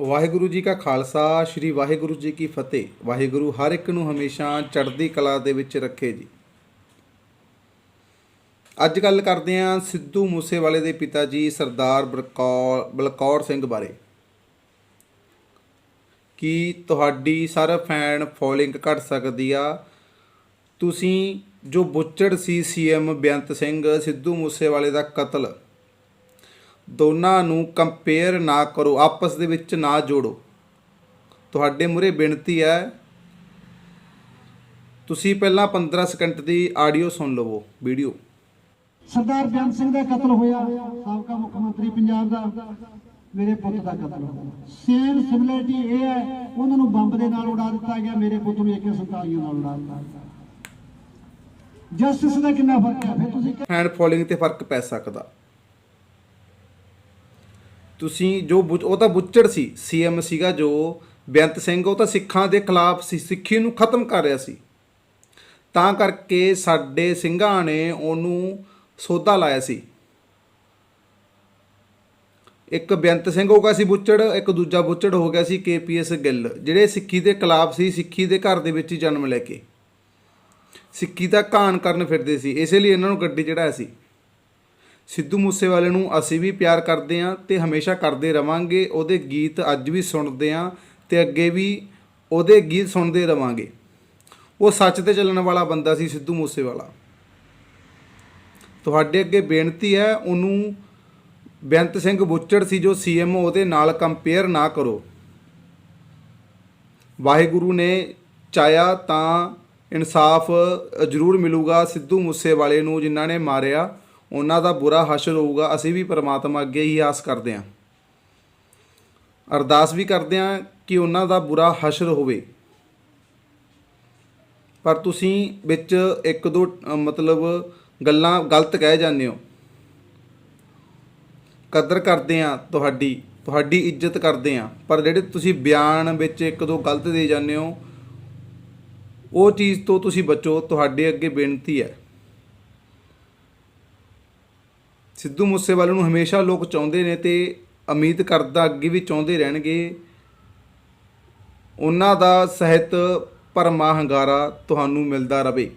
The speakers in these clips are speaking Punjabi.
ਵਾਹਿਗੁਰੂ ਜੀ ਕਾ ਖਾਲਸਾ, ਸ੍ਰੀ ਵਾਹਿਗੁਰੂ ਜੀ ਕੀ ਫਤਿਹ। ਵਾਹਿਗੁਰੂ ਹਰ ਇੱਕ ਨੂੰ ਹਮੇਸ਼ਾ ਚੜ੍ਹਦੀ ਕਲਾ ਦੇ ਵਿੱਚ ਰੱਖੇ ਜੀ। ਅੱਜ ਗੱਲ ਕਰਦੇ ਹਾਂ ਸਿੱਧੂ ਮੂਸੇਵਾਲੇ ਦੇ ਪਿਤਾ ਜੀ ਸਰਦਾਰ ਬਲਕੌਰ ਬਲਕੌਰ ਸਿੰਘ ਬਾਰੇ। ਕੀ ਤੁਹਾਡੀ ਸਰ ਫੈਨ ਫੋਲੋਇੰਗ ਘਟ ਸਕਦੀ ਆ? ਤੁਸੀਂ ਜੋ ਬੁੱਚੜ ਸੀ ਸੀਐਮ ਬੇਅੰਤ ਸਿੰਘ, ਸਿੱਧੂ ਮੂਸੇਵਾਲੇ ਦਾ ਕਤਲ ਦੋਨਾਂ ਨੂੰ ਕੰਪੇਅਰ ਨਾ ਕਰੋ ਆਪਸ ਦੇ ਵਿੱਚ ਨਾ ਜੋੜੋ। ਤੁਹਾਡੇ ਮੂਹਰੇ ਬੇਨਤੀ ਹੈ ਤੁਸੀਂ ਪਹਿਲਾਂ 15 ਸਕਿੰਟ ਦੀ ਆਡੀਓ ਸੁਣ ਲਵੋ ਵੀਡੀਓ ਸਰਦਾਰ ਬੇਅੰਤ ਸਿੰਘ ਦਾ ਕਤਲ ਹੋਇਆ ਸਾਬਕਾ ਮੁੱਖ ਮੰਤਰੀ ਪੰਜਾਬ ਦਾ ਮੇਰੇ ਪੁੱਤ ਦਾ ਕਤਲ ਹੋਇਆ। ਸੇਮ ਸਿਮਿਲਰਿਟੀ ਇਹ ਹੈ ਉਹਨਾਂ ਨੂੰ ਬੰਬ ਦੇ ਨਾਲ ਉਡਾ ਦਿੱਤਾ ਗਿਆ ਮੇਰੇ ਪੁੱਤ ਨੂੰ AK47 ਨਾਲ ਉਡਾ ਦਿੱਤਾ ਜਸਟਿਸ ਦਾ ਕਿੰਨਾ ਫ਼ਰਕ ਹੈ? ਫਿਰ ਤੁਸੀਂ ਹੈਂਡ ਫੋਲੋਇੰਗ ਤੇ ਫ਼ਰਕ ਪੈ ਸਕਦਾ। ਤੁਸੀਂ ਜੋ ਬੁ- ਉਹ ਤਾਂ ਬੁੱਚੜ ਸੀ, ਸੀਐਮ ਸੀਗਾ ਜੋ, ਬੇਅੰਤ ਸਿੰਘ, ਉਹ ਤਾਂ ਸਿੱਖਾਂ ਦੇ ਖਿਲਾਫ ਸੀ, ਸਿੱਖੀ ਨੂੰ ਖਤਮ ਕਰ ਰਿਹਾ ਸੀ। ਤਾਂ ਕਰਕੇ ਸਾਡੇ ਸਿੰਘਾਂ ਨੇ ਉਹਨੂੰ ਸੋਧਾ ਲਾਇਆ ਸੀ। ਇੱਕ ਬੇਅੰਤ ਸਿੰਘ ਹੋ ਗਿਆ ਸੀ ਬੁੱਚੜ, ਇੱਕ ਦੂਜਾ ਬੁੱਚੜ ਹੋ ਗਿਆ ਸੀ ਕੇਪੀਐਸ ਗਿੱਲ, ਜਿਹੜੇ ਸਿੱਖੀ ਦੇ ਖਿਲਾਫ ਸੀ, ਸਿੱਖੀ ਦੇ ਘਰ ਦੇ ਵਿੱਚ ਹੀ ਜਨਮ ਲੈ ਕੇ। ਸਿੱਖੀ ਦਾ ਘਾਣ ਕਰਨ ਫਿਰਦੇ ਸੀ, ਇਸੇ ਲਈ ਇਹਨਾਂ ਨੂੰ ਗੱਡੀ ਚੜਾਇਆ ਸੀ। ਸਿੱਧੂ ਮੂਸੇਵਾਲੇ ਨੂੰ ਅਸੀਂ ਵੀ ਪਿਆਰ ਕਰਦੇ ਹਾਂ ਤੇ ਹਮੇਸ਼ਾ ਕਰਦੇ ਰਵਾਂਗੇ, ਉਹਦੇ ਗੀਤ ਅੱਜ ਵੀ ਸੁਣਦੇ ਹਾਂ ਤੇ ਅੱਗੇ ਵੀ ਉਹਦੇ ਗੀਤ ਸੁਣਦੇ ਰਵਾਂਗੇ। ਉਹ ਸੱਚ ਤੇ ਚੱਲਣ ਵਾਲਾ ਬੰਦਾ ਸੀ ਸਿੱਧੂ ਮੂਸੇਵਾਲਾ। ਤੁਹਾਡੇ ਅੱਗੇ ਬੇਨਤੀ ਹੈ, ਉਹਨੂੰ ਬੇਅੰਤ ਸਿੰਘ ਬੁੱਚੜ ਸੀ ਜੋ ਸੀਐਮ ਉਹਦੇ ਨਾਲ ਕੰਪੇਅਰ ਨਾ ਕਰੋ। ਵਾਹਿਗੁਰੂ ਨੇ ਚਾਹਿਆ ਤਾਂ ਇਨਸਾਫ ਜ਼ਰੂਰ ਮਿਲੂਗਾ ਸਿੱਧੂ ਮੂਸੇਵਾਲੇ ਨੂੰ ਜਿਨ੍ਹਾਂ ਨੇ ਮਾਰਿਆ। ਉਹਨਾਂ ਦਾ ਬੁਰਾ ਹਸ਼ਰ ਹੋਊਗਾ ਅਸੀਂ ਵੀ ਪਰਮਾਤਮਾ ਅੱਗੇ ਹੀ ਆਸ ਕਰਦੇ ਹਾਂ। ਅਰਦਾਸ ਵੀ ਕਰਦੇ ਹਾਂ ਕਿ ਉਹਨਾਂ ਦਾ ਬੁਰਾ ਹਸ਼ਰ ਹੋਵੇ ਪਰ ਤੁਸੀਂ ਵਿੱਚ ਇੱਕ ਦੋ ਮਤਲਬ ਗੱਲਾਂ ਗਲਤ ਕਹਿ ਜਾਂਦੇ ਹੋ। ਕਦਰ ਕਰਦੇ ਆ ਤੁਹਾਡੀ ਤੁਹਾਡੀ ਇੱਜ਼ਤ ਕਰਦੇ ਆ ਪਰ ਜਿਹੜੇ ਤੁਸੀਂ ਬਿਆਨ ਵਿੱਚ ਇੱਕ ਦੋ ਗਲਤ ਦੇ ਜਾਂਦੇ ਹੋ, ਉਹ ਚੀਜ਼ ਤੋਂ ਤੁਸੀਂ ਬਚੋ, ਤੁਹਾਡੇ ਅੱਗੇ ਬੇਨਤੀ ਹੈ। ਸਿੱਧੂ ਮੂਸੇਵਾਲੇ ਨੂੰ ਹਮੇਸ਼ਾ ਲੋਕ ਚਾਹੁੰਦੇ ਨੇ ਤੇ ਉਮੀਦ ਕਰਦਾ ਅੱਗੇ ਵੀ ਚਾਹੁੰਦੇ ਰਹਿਣਗੇ। ਉਹਨਾਂ ਦਾ ਸਾਹਿਤ ਪਰਮਾ ਹੰਗਾਰਾ ਤੁਹਾਨੂੰ ਮਿਲਦਾ ਰਵੇ।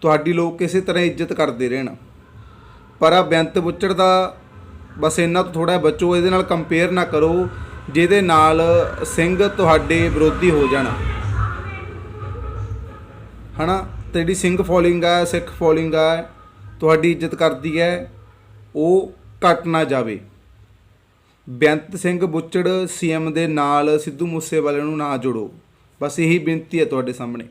ਤੁਹਾਡੀ ਲੋਕ ਕਿਸੇ ਤਰ੍ਹਾਂ ਇੱਜ਼ਤ ਕਰਦੇ ਰਹਿਣ। ਪਰ ਆ ਬੇਅੰਤ ਬੁੱਚੜ ਦਾ ਬਸ ਇਹਨਾਂ ਤੋਂ ਥੋੜਾ ਬਚੋ, ਇਹਦੇ ਨਾਲ ਕੰਪੇਅਰ ਨਾ ਕਰੋ, ਜਿਹਦੇ ਨਾਲ ਸਿੰਘ ਤੁਹਾਡੇ ਵਿਰੋਧੀ ਹੋ ਜਾਣ। ਹਨਾ? ਤੇ ਜਿਹੜੀ ਸਿੰਘ ਫੋਲੋਇੰਗ ਆ, ਸਿੱਖ ਫੋਲੋਇੰਗ ਆ ਤੁਹਾਡੀ ਇੱਜ਼ਤ ਕਰਦੀ ਹੈ, ਉਹ ਘਟ ਨਾ ਜਾਵੇ। ਬੇਅੰਤ ਸਿੰਘ ਬੁੱਚੜ ਸੀਐਮ ਦੇ ਨਾਲ ਸਿੱਧੂ ਮੂਸੇਵਾਲੇ ਨੂੰ ਨਾ ਜੋੜੋ। ਬਸ ਇਹੀ ਬੇਨਤੀ ਹੈ ਤੁਹਾਡੇ ਸਾਹਮਣੇ।